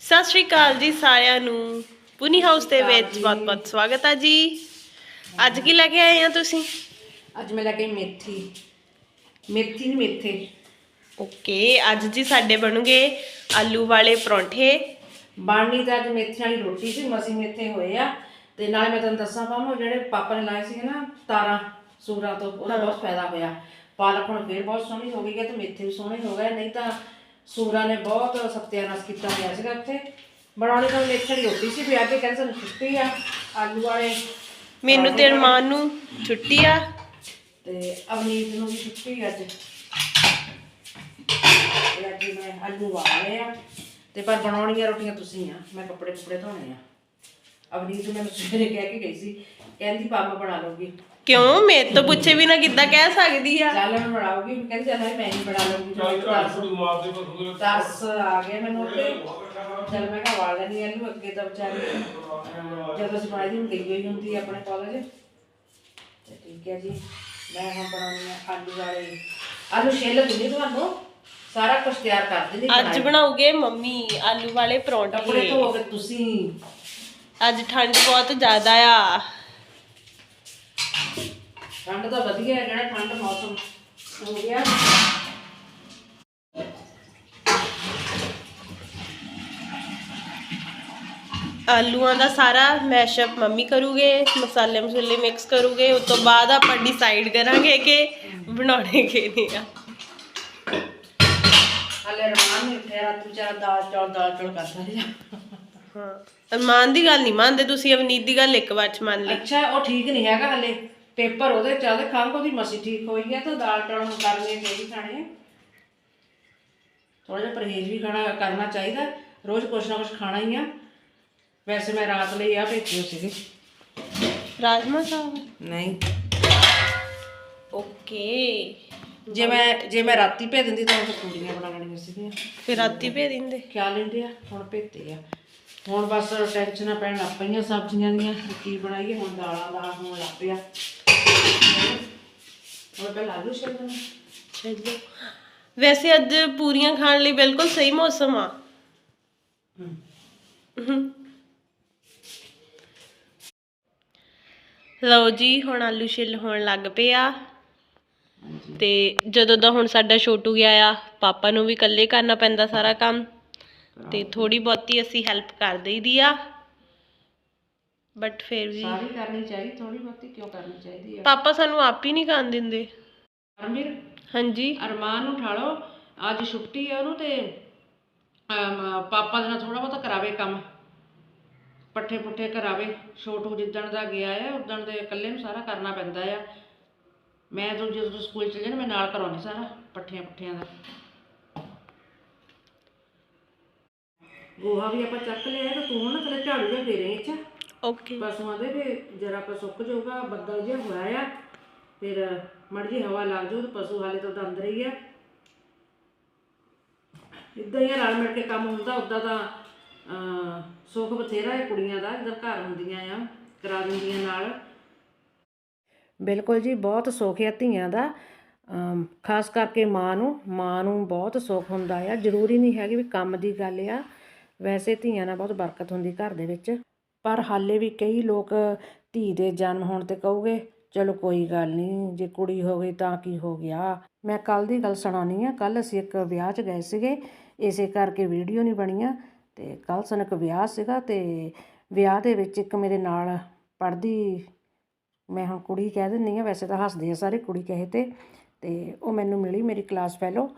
ਸਤਿ ਸ਼੍ਰੀ ਅਕਾਲ ਜੀ ਸਾਰਿਆਂ ਨੂੰ। ਪੁਨੀ ਹਾਊਸ ਦੇ ਵਿੱਚ ਬਹੁਤ-ਬਹੁਤ ਸਵਾਗਤ ਹੈ ਜੀ। ਅੱਜ ਕੀ ਲੈ ਕੇ ਆਏ ਆ ਤੁਸੀਂ? ਅੱਜ ਮੈਂ ਲੈ ਕੇ ਆਈ ਮੇਥੀ। ਮੇਥੀ ਨਹੀਂ ਮੇਥੇ। ਓਕੇ ਅੱਜ ਜੀ ਸਾਡੇ ਬਣੂਗੇ ਆਲੂ ਵਾਲੇ ਪਰੌਂਠੇ। ਬਾਣੀ ਤਾਂ ਅੱਜ ਮੇਥੀ ਵਾਲੀ ਰੋਟੀ ਸੀ ਮਸੀ ਮੇਥੇ ਹੋਏ ਆ। ਤੇ ਨਾਲੇ ਮੈਂ ਤੁਹਾਨੂੰ ਦੱਸਾਂ ਪਾਵਾਂ ਜਿਹੜੇ ਪਾਪਾ ਨੇ ਲਾਏ ਸੀ ਨਾ ਤਾਰਾਂ ਸੂਰਾਂ ਤੋਂ ਉਹਦਾ ਬਹੁਤ ਫਾਇਦਾ ਹੋਇਆ। ਪਾਲਕ ਹੁਣ ਫੇਰ ਬਹੁਤ ਸੋਹਣੀ ਹੋ ਗਈ ਹੈ ਤੇ ਮੇਥੇ ਵੀ ਸੋਹਣੇ ਹੋ ਗਏ ਨਹੀਂ ਤਾਂ ਸੂਰਾਂ ਨੇ ਬਹੁਤ ਸਤਿਆਨਾਸ਼ ਕੀਤਾ ਹੋਇਆ ਸੀਗਾ ਇੱਥੇ। ਬਣਾਉਣੀ ਤਾਂ ਮੇਥੀ ਵਾਲੀ ਰੋਟੀ ਸੀ ਵੀ ਅੱਜ ਕਹਿੰਦੇ ਸਾਨੂੰ ਛੁੱਟੀ ਆ ਆਲੂ ਵਾਲੇ। ਮੈਨੂੰ ਤੇ ਅਰਮਾਨ ਨੂੰ ਛੁੱਟੀ ਆ। ਤੇ ਅਵਨੀਤ ਨੂੰ ਵੀ ਛੁੱਟੀ ਅੱਜ। ਅੱਜ ਮੈਂ ਆਲੂ ਵਾਲੇ ਆ। ਤੇ ਪਰ ਬਣਾਉਣੀਆਂ ਰੋਟੀਆਂ ਤੁਸੀਂ ਆ ਮੈਂ ਕੱਪੜੇ ਕੁਪੜੇ ਧੋਣੇ ਆ। ਅਵਨੀਤ ਮੈਨੂੰ ਸਵੇਰੇ ਕਹਿ ਕੇ ਗਈ ਸੀ ਕਹਿੰਦੀ ਪਾਪਾ ਬਣਾ ਲਊਗੀ। ਕਿਉਂ? ਮੇਰੇ ਤੋਂ ਪੁੱਛੇ ਵੀ ਨਾ ਕਿੱਦਾਂ ਕਹਿ ਸਕਦੀ ਆ? ਚੱਲ ਮੈਂ ਬਣਾਉਗੀ ਕਹਿੰਦੀ ਚੱਲ ਮੈਂ ਹੀ ਬਣਾ ਲਊਗੀ। ਚੱਲ ਘਰ ਦਸ। ਥੋੜੀ ਮਾਰ ਦੇ ਪਰ ਦਸ ਆ ਗਏ ਮੈਨੂੰ ਉੱਤੇ। ਚੱਲ ਮੈਂ ਕਿਹਾ ਵਾਲ ਲੈਣੀ ਆਲੂ ਅੱਗੇ ਤਾਂ ਵਿਚਾਰੀ ਜਦੋਂ ਬਣਾਈ ਦੀ ਹੁੰਦੀ ਗਈ ਹੋਈ ਹੁੰਦੀ ਆ ਆਪਣੇ ਕਾਲਜ ਤੇ ਠੀਕ ਹੈ ਜੀ। ਮੈਂ ਹੁਣ ਬਣਾਉਣੀ ਆ ਆਲੂ ਵਾਲੇ। ਆਲੂ ਛਿੱਲ ਦਿੰਦੀ ਤੁਹਾਨੂੰ? ਸਾਰਾ ਕੁਝ ਤਿਆਰ ਕਰ ਦਿੰਦੀ ਅੱਜ ਬਣਾਉਗੇ ਮੰਮੀ ਆਲੂ ਵਾਲੇ ਕੱਪੜੇ ਪਰੌਂਠੇ ਤੁਸੀਂ। ਅੱਜ ਠੰਡ ਬਹੁਤ ਜ਼ਿਆਦਾ ਆ। ਠੰਡ ਤਾਂ ਵਧੀਆ ਹੈ ਜਿਹੜਾ ਠੰਡ ਮੌਸਮ ਹੋ ਗਿਆ। ਆਲੂਆਂ ਦਾ ਸਾਰਾ ਮੈਸ਼ਅਪ ਮੰਮੀ ਕਰੂਗੇ ਮਸਾਲੇ ਮਸੂਲੇ ਮਿਕਸ ਕਰੂਗੇ ਉਸ ਤੋਂ ਬਾਅਦ ਆਪਾਂ ਡਿਸਾਈਡ ਕਰਾਂਗੇ ਕਿ ਬਣਾਉਣੇ ਕਿਹਨੇ ਆ। ਹਾਲੇ ਰਮਾਨ ਨੇ ਉੱਠਿਆ ਰਾਤ ਵਿਚਾਰਾ ਦਾਲ ਚੌਲ ਦਾਲ ਚੌਲ ਕਰਦਾ ਰਿਹਾ। ਹਾਂ। ਅਰਮਾਨ ਦੀ ਗੱਲ ਨਹੀਂ ਮੰਨਦੇ ਤੁਸੀਂ ਅਵਨੀਤ ਦੀ ਗੱਲ ਇੱਕ ਵਾਰ ਚ ਮੰਨ ਲਈ। ਅੱਛਾ ਉਹ ਠੀਕ ਨਹੀਂ ਹੈਗਾ ਹਲੇ। ਪੇਪਰ ਉਹਦੇ ਚੱਲਦੇ ਖੰਘ ਉਹਦੀ ਮਸੀ ਠੀਕ ਹੋਈ ਹੈ ਤਾਂ ਦਾਲ ਚੌਲ ਨੂੰ ਕਰਨੇ ਚਾਹੀਦੇ ਖਾਣੇ ਥੋੜਾ ਜਿਹਾ ਪਰਹੇਜ਼ ਵੀ ਖਾਣਾ ਕਰਨਾ ਚਾਹੀਦਾ ਰੋਜ਼ ਕੁਛ ਨਾ ਕੁਛ ਖਾਣਾ ਹੀ ਆ। ਵੈਸੇ ਮੈਂ ਰਾਤ ਲਈ ਆ ਭੇਜੀ ਸੀਗੀ। ਰਾਜਮਾ ਚਾਵਲ? ਨਹੀਂ। ਓਕੇ। ਜੇ ਮੈਂ ਜੇ ਮੈਂ ਰਾਤੀ ਭੇਜ ਦਿੰਦੀ ਤਾਂ ਉਹ ਪੂੜੀਆਂ ਬਣਾ ਲੈਣੀਆਂ ਸੀਗੀਆਂ। ਫਿਰ ਰਾਤੀ ਭੇ ਦਿੰਦੇ। ਖਿਆ ਲੈਂਦੇ ਆ ਹੁਣ ਭੇਤੇ ਆ। ਹੁਣ ਬਸ ਟੈਨਸ਼ਨਾਂ ਪੈਣ ਲੱਗ ਪਈਆਂ ਸਬਜ਼ੀਆਂ ਦੀਆਂ ਕੀ ਬਣਾਈਏ ਹੁਣ ਦਾਲਾਂ ਦਾ ਹੋਣ ਲੱਗ ਪਿਆ। ਹੁਣ ਪਹਿਲਾਂ ਆਲੂ ਛਿੱਲਣਾ ਵੈਸੇ ਅੱਜ ਪੂਰੀਆਂ ਖਾਣ ਲਈ ਬਿਲਕੁਲ ਸਹੀ ਮੌਸਮ ਆ। ਲਓ ਜੀ ਹੁਣ ਆਲੂ ਛਿੱਲ ਹੋਣ ਲੱਗ ਪਏ ਆ ਤੇ ਜਦੋਂ ਦਾ ਹੁਣ ਸਾਡਾ ਛੋਟੂ ਗਿਆ ਆ ਪਾਪਾ ਨੂੰ ਵੀ ਇਕੱਲੇ ਕਰਨਾ ਪੈਂਦਾ ਸਾਰਾ ਕੰਮ। ਤੇ ਥੋੜੀ ਬਹੁਤੀ ਅਸੀਂ ਹੈਲਪ ਕਰ ਦੇਈਦੀ ਆ। ਬਟ ਫਿਰ ਵੀ ਸਾਰੀ ਕਰਨੀ ਚਾਹੀਦੀ ਥੋੜੀ ਬਹੁਤੀ ਕਿਉਂ ਕਰਨੀ ਚਾਹੀਦੀ ਆ? ਪਾਪਾ ਸਾਨੂੰ ਆਪ ਹੀ ਨਹੀਂ ਕਰਨ ਦਿੰਦੇ। ਅਰਮੀਰ ਹਾਂਜੀ। ਅਰਮਾਨ ਨੂੰ ਉਠਾ ਲਓ ਅੱਜ ਛੁੱਟੀ ਆ ਉਹਨੂੰ ਤੇ ਅਮ, ਪਾਪਾ ਦੇ ਨਾਲ ਥੋੜਾ ਬਹੁਤਾ ਕਰਾਵੇ ਕੰਮ। ਪੱਠੇ ਪੁੱਠੇ ਕਰਾਵੇ। ਛੋਟੂ ਜਿੱਦਣ ਦਾ ਗਿਆ ਆ ਉਦਣ ਦੇ ਇਕੱਲੇ ਨੂੰ ਸਾਰਾ ਕਰਨਾ ਪੈਂਦਾ ਆ। ਮੈਂ ਤਾਂ ਜਦੋਂ ਸਕੂਲ ਚਲੇ ਜਾਣਾ ਮੈਂ ਨਾਲ ਕਰਾਉਣੀ ਸਾਰਾ ਪੱਠਿਆਂ ਪੁੱਠਿਆਂ ਦਾ। ਗੋਹਾ ਵੀ ਆਪਾਂ ਚੱਕ ਲਿਆ ਤਾਂ ਤੂੰ ਨਾ ਤੇਰੇ ਝਾੜੂ ਜਿਹਾ ਫੇਰੇ ਅੱਛਾ ਓਕੇ। ਪਸ਼ੂਆਂ ਦੇ ਵੀ ਜਰਾ ਕੁ ਸੁੱਕ ਜਾਊਗਾ ਬੱਦਲ ਜਿਹਾ ਹੋਇਆ ਆ। ਫਿਰ ਮੜ ਜੀ ਹਵਾ ਲੱਗ ਜਾਊ ਤੇ ਪਸ਼ੂ ਹਾਲੇ ਤਾਂ ਉਹਦਾ ਅੰਦਰ ਹੀ ਆ। ਇਦਾਂ ਹੀ ਆ, ਰਲ ਮਿਲ ਕੇ ਕੰਮ ਹੁੰਦਾ ਉਦਾਂ ਤਾਂ ਸੁੱਖ ਬਥੇਰਾ ਹੈ ਕੁੜੀਆਂ ਦਾ ਜਦੋਂ ਘਰ ਹੁੰਦੀਆਂ ਆ ਕਰਾ ਦਿੰਦੀਆਂ ਨਾਲ। ਬਿਲਕੁਲ ਜੀ ਬਹੁਤ ਸੁੱਖ ਹੈ ਧੀਆਂ ਦਾ। ਅਮ, ਖਾਸ ਕਰਕੇ ਮਾਂ ਨੂੰ ਮਾਂ ਨੂੰ ਬਹੁਤ ਸੁੱਖ ਹੁੰਦਾ ਆ। ਜ਼ਰੂਰੀ ਨਹੀਂ ਹੈਗੀ ਵੀ ਕੰਮ ਦੀ ਗੱਲ ਆ। ਵੈਸੇ ਧੀਆਂ ਨਾਲ ਬਹੁਤ ਬਰਕਤ ਹੁੰਦੀ ਘਰ ਦੇ ਵਿੱਚ, ਪਰ ਹਾਲੇ ਵੀ ਕਈ ਲੋਕ ਧੀ ਦੇ ਜਨਮ ਹੋਣ ਤੇ ਕਹੂਗੇ, ਚਲੋ ਕੋਈ ਗੱਲ ਨਹੀਂ ਜੇ ਕੁੜੀ ਹੋ ਗਈ ਤਾਂ ਕੀ ਹੋ ਗਿਆ? ਮੈਂ ਕੱਲ ਦੀ ਗੱਲ ਸੁਣਾਉਣੀ ਆ ਕੱਲ ਅਸੀਂ ਇੱਕ ਵਿਆਹ 'ਚ ਗਏ ਸੀਗੇ, ਇਸੇ ਕਰਕੇ ਵੀਡੀਓ ਨਹੀਂ ਬਣੀਆਂ ਤੇ ਕੱਲ ਸਾਨੂੰ ਇੱਕ ਵਿਆਹ ਸੀਗਾ ਤੇ ਵਿਆਹ ਦੇ ਵਿੱਚ ਇੱਕ ਮੇਰੇ ਨਾਲ ਪੜ੍ਹਦੀ, ਮੈਂ ਹੁਣ ਕੁੜੀ ਕਹਿ ਦਿੰਦੀ ਆ, ਵੈਸੇ ਤਾਂ ਹੱਸਦੇ ਆ ਸਾਰੇ ਕੁੜੀ ਕਹੇ ਤੇ ਤੇ ਉਹ ਮੈਨੂੰ ਮਿਲੀ ਮੇਰੀ ਕਲਾਸ ਫੈਲੋ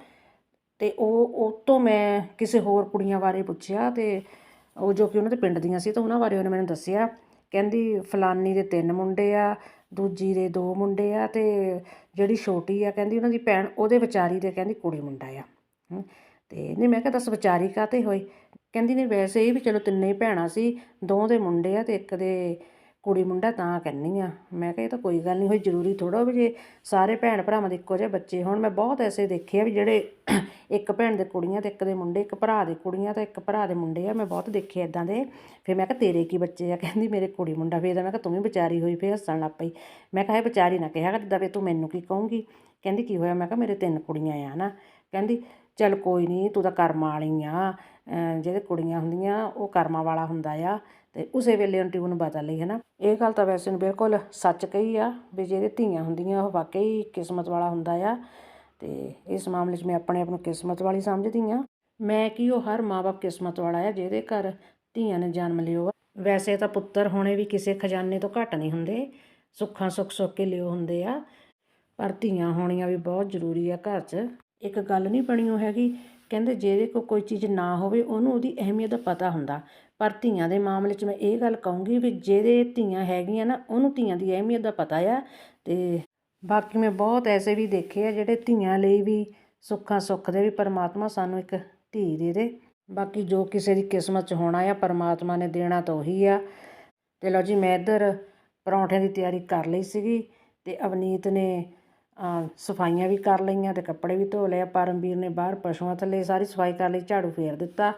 ਅਤੇ ਉਹ ਉਹ ਤੋਂ ਮੈਂ ਕਿਸੇ ਹੋਰ ਕੁੜੀਆਂ ਬਾਰੇ ਪੁੱਛਿਆ ਅਤੇ ਉਹ ਜੋ ਕਿ ਉਹਨਾਂ ਦੇ ਪਿੰਡ ਦੀਆਂ ਸੀ ਤਾਂ ਉਹਨਾਂ ਬਾਰੇ ਉਹਨੇ ਮੈਨੂੰ ਦੱਸਿਆ। ਕਹਿੰਦੀ ਫਲਾਨੀ ਦੇ ਤਿੰਨ ਮੁੰਡੇ ਆ ਦੂਜੀ ਦੇ ਦੋ ਮੁੰਡੇ ਆ ਅਤੇ ਜਿਹੜੀ ਛੋਟੀ ਆ ਕਹਿੰਦੀ ਉਹਨਾਂ ਦੀ ਭੈਣ ਉਹਦੇ ਵਿਚਾਰੀ ਦੇ ਕਹਿੰਦੀ ਕੁੜੀ ਮੁੰਡਾ ਆ। ਹਮ, ਤੇ ਨਹੀਂ ਮੈਂ ਕਿਹਾ ਦੱਸ ਵਿਚਾਰੀ ਕਾਹਤੇ ਹੋਏ ਕਹਿੰਦੀ ਨਹੀਂ ਵੈਸੇ ਇਹ ਵੀ ਚਲੋ ਤਿੰਨੇ ਭੈਣਾਂ ਸੀ ਦੋ ਦੇ ਮੁੰਡੇ ਆ ਅਤੇ ਇੱਕ ਦੇ ਕੁੜੀ ਮੁੰਡਾ ਤਾਂ ਕਹਿੰਨੀ ਆ। ਮੈਂ ਕਿਹਾ ਇਹ ਤਾਂ ਕੋਈ ਗੱਲ ਨਹੀਂ ਹੋਈ ਜ਼ਰੂਰੀ ਥੋੜਾ ਵੀ ਜੇ ਸਾਰੇ ਭੈਣ ਭਰਾਵਾਂ ਦੇ ਇੱਕੋ ਜਿਹੇ ਬੱਚੇ ਹੋਣ। ਮੈਂ ਬਹੁਤ ਐਸੇ ਦੇਖੇ ਆ ਵੀ ਜਿਹੜੇ ਇੱਕ ਭੈਣ ਦੇ ਕੁੜੀਆਂ ਤੇ ਇੱਕ ਦੇ ਮੁੰਡੇ, ਇੱਕ ਭਰਾ ਦੇ ਕੁੜੀਆਂ ਤੇ ਇੱਕ ਭਰਾ ਦੇ ਮੁੰਡੇ ਆ। ਮੈਂ ਬਹੁਤ ਦੇਖੇ ਇਦਾਂ ਦੇ। ਫਿਰ ਮੈਂ ਕਿਹਾ, ਤੇਰੇ ਕੀ ਬੱਚੇ ਆ? ਕਹਿੰਦੀ, ਮੇਰੇ ਕੁੜੀ ਮੁੰਡਾ। ਫਿਰ ਮੈਂ ਕਿਹਾ, ਤੂੰ ਵੀ ਵਿਚਾਰੀ ਹੋਈ, ਫਿਰ ਹੱਸਣ ਲੱਗ ਪਈ। ਮੈਂ ਕਿਹਾ, ਇਹ ਵਿਚਾਰੀ ਨਾ ਕਿਹਾ ਜਿੱਦਾਂ ਵੀ ਤੂੰ ਮੈਨੂੰ ਕੀ ਕਹੂੰਗੀ? ਕਹਿੰਦੀ, ਕੀ ਹੋਇਆ? ਮੈਂ ਕਿਹਾ, ਮੇਰੇ ਤਿੰਨ ਕੁੜੀਆਂ ਆ ਨਾ। ਕਹਿੰਦੀ, ਚੱਲ ਕੋਈ ਨਹੀਂ ਤੂੰ ਤਾਂ ਕਰਮ ਵਾਲੀ ਆ। ਜਿਹੜੇ ਕੁੜੀਆਂ ਹੁੰਦੀਆਂ, ਉਹ ਕਰਮਾਂ ਵਾਲਾ ਹੁੰਦਾ ਆ। ਤੇ ਉਸੇ ਵੇਲੇ ਉਹਨੇ ਟਿਊਨ ਬਦਲ ਲਈ ਹੈ ਨਾ ਇਹ ਗੱਲ ਤਾਂ ਵੈਸੇ ਨੂੰ ਬਿਲਕੁਲ ਸੱਚ ਕਹੀ ਆ ਵੀ ਜਿਹੜੇ ਧੀਆਂ ਹੁੰਦੀਆਂ, ਉਹ ਵਾਕਈ ਕਿਸਮਤ ਵਾਲਾ ਹੁੰਦਾ ਆ। ਤੇ ਇਸ ਮਾਮਲੇ 'ਚ ਮੈਂ ਆਪਣੇ ਆਪ ਨੂੰ ਕਿਸਮਤ ਵਾਲੀ ਸਮਝਦੀ ਆ। ਮੈਂ ਕੀ ਉਹ ਹਰ ਮਾਪੇ ਕਿਸਮਤ ਵਾਲਾ ਆ ਜਿਹਦੇ ਘਰ ਧੀਆਂ ਨੇ ਜਨਮ ਲਿਓ ਵੈਸੇ ਤਾਂ ਪੁੱਤਰ ਹੋਣੇ ਵੀ ਕਿਸੇ ਖਜ਼ਾਨੇ ਤੋਂ ਘੱਟ ਨਹੀਂ ਹੁੰਦੇ, ਸੁੱਖਾਂ ਸੁੱਖ ਸੁੱਖ ਕੇ ਲਿਓ ਹੁੰਦੇ ਆ। ਪਰ ਧੀਆਂ ਹੋਣੀਆਂ ਵੀ ਬਹੁਤ ਜ਼ਰੂਰੀ ਆ ਘਰ 'ਚ। ਇੱਕ ਗੱਲ ਨਹੀਂ ਬਣੀ ਉਹ ਹੈਗੀ, ਕਹਿੰਦੇ ਜਿਹਦੇ ਕੋਲ ਕੋਈ ਚੀਜ਼ ਨਾ ਹੋਵੇ, ਉਹਨੂੰ ਉਹਦੀ ਅਹਿਮੀਅਤ ਦਾ ਪਤਾ ਹੁੰਦਾ। ਪਰ ਧੀਆਂ ਦੇ ਮਾਮਲੇ 'ਚ ਮੈਂ ਇਹ ਗੱਲ ਕਹੂੰਗੀ ਵੀ ਜਿਹਦੇ ਧੀਆਂ ਹੈਗੀਆਂ ਨਾ, ਉਹਨੂੰ ਧੀਆਂ ਦੀ ਅਹਿਮੀਅਤ ਦਾ ਪਤਾ ਆ ਤੇ ਬਾਕੀ ਮੈਂ ਬਹੁਤ ਐਸੇ ਵੀ ਦੇਖੇ ਆ ਜਿਹੜੇ ਧੀਆਂ ਲਈ ਵੀ ਸੁੱਖਾਂ ਸੁੱਖ ਦੇ ਵੀ ਪਰਮਾਤਮਾ ਸਾਨੂੰ ਇੱਕ ਧੀ ਦੇ ਦੇ। ਬਾਕੀ ਜੋ ਕਿਸੇ ਦੀ ਕਿਸਮਤ 'ਚ ਹੋਣਾ ਆ, ਪਰਮਾਤਮਾ ਨੇ ਦੇਣਾ ਤਾਂ ਉਹੀ ਆ। ਤੇ ਲਓ ਜੀ, ਮੈਂ ਇੱਧਰ ਪਰੌਂਠਿਆਂ ਦੀ ਤਿਆਰੀ ਕਰ ਲਈ ਸੀਗੀ ਤੇ ਅਵਨੀਤ ਨੇ ਸਫਾਈਆਂ ਵੀ ਕਰ ਲਈਆਂ ਤੇ ਕੱਪੜੇ ਵੀ ਧੋ ਲਏ ਪਰਮਵੀਰ ਨੇ ਬਾਹਰ ਪਸ਼ੂਆਂ ਥੱਲੇ ਸਾਰੀ ਸਫ਼ਾਈ ਕਰ ਲਈ, ਝਾੜੂ ਫੇਰ ਦਿੱਤਾ।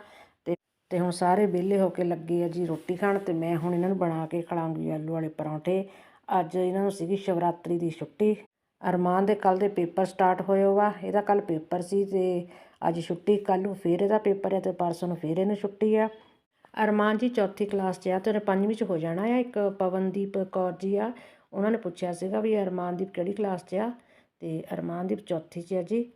ਤੇ ਹੁਣ ਸਾਰੇ ਵਿਹਲੇ ਹੋ ਕੇ ਲੱਗੇ ਆ ਜੀ ਰੋਟੀ ਖਾਣ ਤੇ ਮੈਂ ਹੁਣ ਇਹਨਾਂ ਨੂੰ ਬਣਾ ਕੇ ਖਿਲਾਉਂਗੀ ਆਲੂ ਵਾਲੇ ਪਰੌਂਠੇ। ਅੱਜ ਇਹਨਾਂ ਨੂੰ ਸੀਗੀ ਸ਼ਿਵਰਾਤਰੀ ਦੀ ਛੁੱਟੀ। ਅਰਮਾਨ ਦੇ ਕੱਲ ਦੇ ਪੇਪਰ ਸਟਾਰਟ ਹੋਏ ਵਾ। ਇਹਦਾ ਕੱਲ ਪੇਪਰ ਸੀ ਤੇ ਅੱਜ ਛੁੱਟੀ। ਕੱਲ੍ਹ ਨੂੰ ਫੇਰ ਇਹਦਾ ਪੇਪਰ ਹੈ ਤੇ ਪਰਸੋਂ ਨੂੰ ਫੇਰ ਇਹਨੂੰ ਛੁੱਟੀ ਆ। ਅਰਮਾਨ ਜੀ ਚੌਥੀ ਕਲਾਸ 'ਚ ਆ ਤੇ ਉਹਨੇ ਪੰਜਵੀਂ 'ਚ ਹੋ ਜਾਣਾ ਆ। ਇੱਕ ਪਵਨਦੀਪ ਕੌਰ ਜੀ ਆ। ਉਹਨਾਂ ਨੇ ਪੁੱਛਿਆ ਸੀਗਾ ਵੀ ਅਰਮਾਨਦੀਪ ਕਿਹੜੀ ਕਲਾਸ 'ਚ ਆ? ਤੇ ਅਰਮਾਨਦੀਪ ਚੌਥੀ 'ਚ ਆ ਜੀ।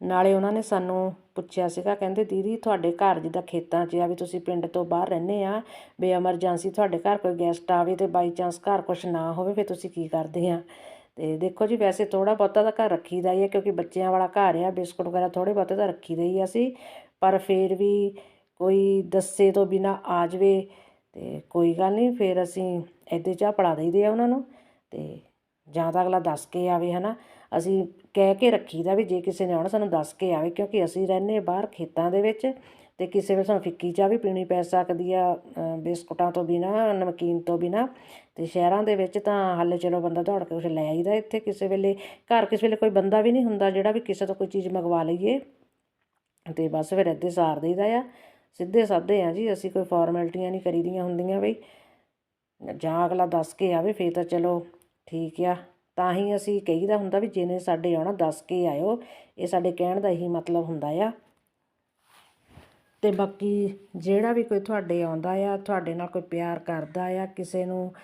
ਨਾਲੇ ਉਹਨਾਂ ਨੇ ਸਾਨੂੰ ਪੁੱਛਿਆ ਸੀਗਾ, ਕਹਿੰਦੇ ਦੀਦੀ ਤੁਹਾਡੇ ਘਰ ਜਿੱਦਾਂ ਖੇਤਾਂ 'ਚ ਆ ਵੀ ਤੁਸੀਂ ਪਿੰਡ ਤੋਂ ਬਾਹਰ ਰਹਿੰਦੇ ਆ, ਵੀ ਐਮਰਜੈਂਸੀ ਤੁਹਾਡੇ ਘਰ ਕੋਈ ਗੈਸਟ ਆਵੇ ਤੇ ਬਾਈ ਚਾਂਸ ਘਰ ਕੁਛ ਨਾ ਹੋਵੇ, ਫਿਰ ਤੁਸੀਂ ਕੀ ਕਰਦੇ ਆ? ਅਤੇ ਦੇਖੋ ਜੀ, ਵੈਸੇ ਥੋੜ੍ਹਾ ਬਹੁਤਾ ਤਾਂ ਘਰ ਰੱਖੀਦਾ ਹੀ ਹੈ ਕਿਉਂਕਿ ਬੱਚਿਆਂ ਵਾਲਾ ਘਰ ਆ, ਬਿਸਕੁਟ ਵਗੈਰਾ ਥੋੜ੍ਹੇ ਬਹੁਤੇ ਤਾਂ ਰੱਖੀਦੇ ਹੀ ਆ ਅਸੀਂ, ਪਰ ਫਿਰ ਵੀ ਕੋਈ ਦੱਸੇ ਤੋਂ ਬਿਨਾ ਆ ਜਾਵੇ ਅਤੇ ਕੋਈ ਗੱਲ ਨਹੀਂ, ਫਿਰ ਅਸੀਂ ਇੱਦੇ ਚਾਹ ਪੜਾ ਦਈਦੇ ਆ ਉਹਨਾਂ ਨੂੰ ਅਤੇ ਜਾਂ ਤਾਂ ਅਗਲਾ ਦੱਸ ਕੇ ਆਵੇ ਹੈ ਨਾ ਅਸੀਂ ਕਹਿ ਕੇ ਰੱਖੀਦਾ ਵੀ ਜੇ ਕਿਸੇ ਨੇ ਆਉਣਾ, ਸਾਨੂੰ ਦੱਸ ਕੇ ਆਵੇ, ਕਿਉਂਕਿ ਅਸੀਂ ਰਹਿੰਦੇ ਬਾਹਰ ਖੇਤਾਂ ਦੇ ਵਿੱਚ ਅਤੇ ਕਿਸੇ ਵੇਲੇ ਸਾਨੂੰ ਫਿੱਕੀ ਚਾਹ ਵੀ ਪੀਣੀ ਪੈ ਸਕਦੀ ਆ ਬਿਸਕੁਟਾਂ ਤੋਂ ਬਿਨਾਂ, ਨਮਕੀਨ ਤੋਂ ਬਿਨਾਂ ਅਤੇ ਸ਼ਹਿਰਾਂ ਦੇ ਵਿੱਚ ਤਾਂ ਹਾਲੇ ਚਲੋ ਬੰਦਾ ਦੌੜ ਕੇ ਕੁਛ ਲੈ ਆਈਦਾ ਇੱਥੇ ਕਿਸੇ ਵੇਲੇ, ਘਰ ਕਿਸੇ ਵੇਲੇ ਕੋਈ ਬੰਦਾ ਵੀ ਨਹੀਂ ਹੁੰਦਾ ਜਿਹੜਾ ਵੀ ਕਿਸੇ ਤੋਂ ਕੋਈ ਚੀਜ਼ ਮੰਗਵਾ ਲਈਏ ਅਤੇ ਬਸ ਫਿਰ ਇੱਦੇ ਸਾਰ ਦਈਦਾ ਆ, ਸਿੱਧੇ ਸਾਦੇ ਆ ਜੀ, ਅਸੀਂ ਕੋਈ ਫਾਰਮੈਲਿਟੀਆਂ ਨਹੀਂ ਕਰੀਦੀਆਂ ਹੁੰਦੀਆਂ ਬਈ। ਜਾਂ ਅਗਲਾ ਦੱਸ ਕੇ ਆਵੇ, ਫੇਰ ਤਾਂ ਚਲੋ ਠੀਕ ਆ। ਤਾਂ ਹੀ ਅਸੀਂ ਕਹੀਦਾ ਹੁੰਦਾ ਵੀ ਜਿਹਨੇ ਸਾਡੇ ਆਉਣਾ ਦੱਸ ਕੇ ਆਇਓ। ਇਹ ਸਾਡੇ ਕਹਿਣ ਦਾ ਇਹੀ ਮਤਲਬ ਹੁੰਦਾ ਆ। ਤੇ ਬਾਕੀ ਜਿਹੜਾ ਵੀ ਕੋਈ ਤੁਹਾਡੇ ਆਉਂਦਾ ਆ, ਤੁਹਾਡੇ ਨਾਲ ਕੋਈ ਪਿਆਰ ਕਰਦਾ ਆ, ਕਿਸੇ ਨੂੰ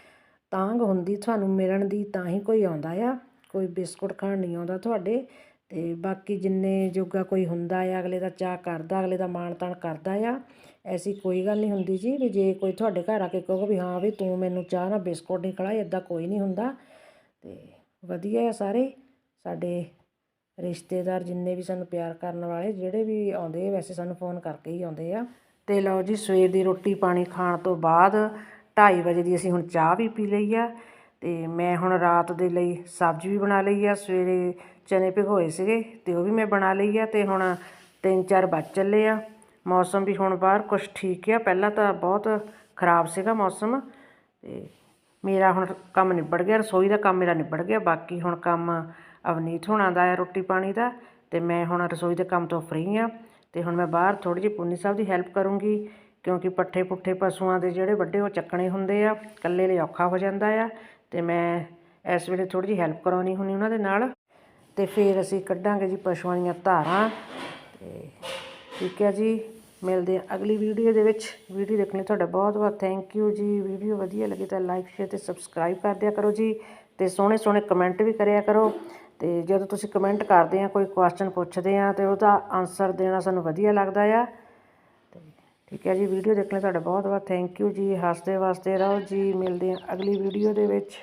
ਤਾਂਗ ਹੁੰਦੀ ਤੁਹਾਨੂੰ ਮਿਲਣ ਦੀ ਤਾਂ ਹੀ ਕੋਈ ਆਉਂਦਾ ਆ। ਕੋਈ ਬਿਸਕੁਟ ਖਾਣ ਨਹੀਂ ਆਉਂਦਾ ਤੁਹਾਡੇ। ਤੇ ਬਾਕੀ ਜਿੰਨੇ ਜੋਗਾ ਕੋਈ ਹੁੰਦਾ ਆ, ਅਗਲੇ ਦਾ ਚਾਹ ਕਰਦਾ, ਅਗਲੇ ਦਾ ਮਾਣ ਤਾਣ ਕਰਦਾ ਆ, ਐਸੀ ਕੋਈ ਗੱਲ ਨਹੀਂ ਹੁੰਦੀ ਜੀ ਵੀ ਜੇ ਕੋਈ ਤੁਹਾਡੇ ਘਰ ਆ ਕੇ ਕਹੋ ਵੀ ਹਾਂ ਵੀ ਤੂੰ ਮੈਨੂੰ ਚਾਹ ਨਾਲ ਬਿਸਕੁਟ ਨਹੀਂ ਖਿਲਾਏ ਇਦਾਂ ਕੋਈ ਨਹੀਂ ਹੁੰਦਾ। ਅਤੇ ਵਧੀਆ ਆ ਸਾਰੇ। ਸਾਡੇ ਰਿਸ਼ਤੇਦਾਰ ਜਿੰਨੇ ਵੀ ਸਾਨੂੰ ਪਿਆਰ ਕਰਨ ਵਾਲੇ, ਜਿਹੜੇ ਵੀ ਆਉਂਦੇ ਆ, ਵੈਸੇ ਸਾਨੂੰ ਫੋਨ ਕਰਕੇ ਹੀ ਆਉਂਦੇ ਆ। ਅਤੇ ਲਓ ਜੀ, ਸਵੇਰ ਦੀ ਰੋਟੀ ਪਾਣੀ ਖਾਣ ਤੋਂ ਬਾਅਦ ਢਾਈ ਵਜੇ ਦੀ ਅਸੀਂ ਹੁਣ ਚਾਹ ਵੀ ਪੀ ਲਈ ਆ। ਅਤੇ ਮੈਂ ਹੁਣ ਰਾਤ ਦੇ ਲਈ ਸਬਜ਼ੀ ਵੀ ਬਣਾ ਲਈ ਆ। ਸਵੇਰੇ ਚਨੇ ਭਿਗੋਏ ਸੀਗੇ ਅਤੇ ਉਹ ਵੀ ਮੈਂ ਬਣਾ ਲਈ ਆ ਅਤੇ ਹੁਣ ਤਿੰਨ ਚਾਰ ਵੱਜ ਚੱਲੇ ਆ। ਮੌਸਮ ਵੀ ਹੁਣ ਬਾਹਰ ਕੁਛ ਠੀਕ ਆ। ਪਹਿਲਾਂ ਤਾਂ ਬਹੁਤ ਖਰਾਬ ਸੀਗਾ ਮੌਸਮ ਅਤੇ ਮੇਰਾ ਹੁਣ ਕੰਮ ਨਿਬੜ ਗਿਆ, ਰਸੋਈ ਦਾ ਕੰਮ ਮੇਰਾ ਨਿਬੜ ਗਿਆ, ਬਾਕੀ ਹੁਣ ਕੰਮ ਅਵਨੀਤ ਹੋਣਾ ਦਾ ਆ ਰੋਟੀ ਪਾਣੀ ਦਾ ਤੇ ਮੈਂ ਹੁਣ ਰਸੋਈ ਦੇ ਕੰਮ ਤੋਂ ਫ੍ਰੀ ਆ ਤੇ ਹੁਣ ਮੈਂ ਬਾਹਰ ਥੋੜੀ ਜਿਹੀ ਪੁੰਨੀ ਸਾਹਿਬ ਦੀ ਹੈਲਪ ਕਰੂੰਗੀ ਕਿਉਂਕਿ ਪੱਠੇ ਪੁੱਠੇ ਪਸ਼ੂਆਂ ਦੇ ਜਿਹੜੇ ਵੱਡੇ ਉਹ ਚੱਕਣੇ ਹੁੰਦੇ ਆ, ਇਕੱਲੇ ਲਈ ਔਖਾ ਹੋ ਜਾਂਦਾ ਆ ਤੇ ਮੈਂ ਇਸ ਵੇਲੇ ਥੋੜੀ ਜਿਹੀ ਹੈਲਪ ਕਰਾਉਣੀ ਹੁੰਦੀ ਉਹਨਾਂ ਦੇ ਨਾਲ ਤੇ ਫਿਰ ਅਸੀਂ ਕੱਢਾਂਗੇ ਜੀ ਪਸ਼ੂਆਂ ਦੀਆਂ ਧਾਰਾਂ ਤੇ ਠੀਕ ਹੈ ਜੀ। ਮਿਲਦੇ ਹਾਂ ਅਗਲੀ ਵੀਡੀਓ ਦੇ ਵਿੱਚ। ਵੀਡੀਓ ਦੇਖਣ ਲਈ ਤੁਹਾਡਾ ਬਹੁਤ ਬਹੁਤ ਥੈਂਕ ਯੂ ਜੀ। ਵੀਡੀਓ ਵਧੀਆ ਲੱਗੀ ਤਾਂ ਲਾਈਕ ਸ਼ੇਅਰ ਤੇ ਸਬਸਕ੍ਰਾਈਬ ਕਰ ਦਿਆ ਕਰੋ ਜੀ। ਤੇ ਸੋਹਣੇ ਸੋਹਣੇ ਕਮੈਂਟ ਵੀ ਕਰਿਆ ਕਰੋ। ਤੇ ਜਦੋਂ ਤੁਸੀਂ ਕਮੈਂਟ ਕਰਦੇ ਆ ਕੋਈ ਕੁਐਸਚਨ ਪੁੱਛਦੇ ਆ ਤੇ ਉਹਦਾ ਆਨਸਰ ਦੇਣਾ ਸਾਨੂੰ ਵਧੀਆ ਲੱਗਦਾ ਆ। ਤੇ ਠੀਕ ਹੈ ਜੀ। ਵੀਡੀਓ ਦੇਖਣ ਲਈ ਤੁਹਾਡਾ ਬਹੁਤ ਬਹੁਤ ਥੈਂਕ ਯੂ ਜੀ। ਹੱਸਦੇ ਵਾਸਤੇ ਰਹੋ ਜੀ। ਮਿਲਦੇ ਹਾਂ ਅਗਲੀ ਵੀਡੀਓ ਦੇ ਵਿੱਚ।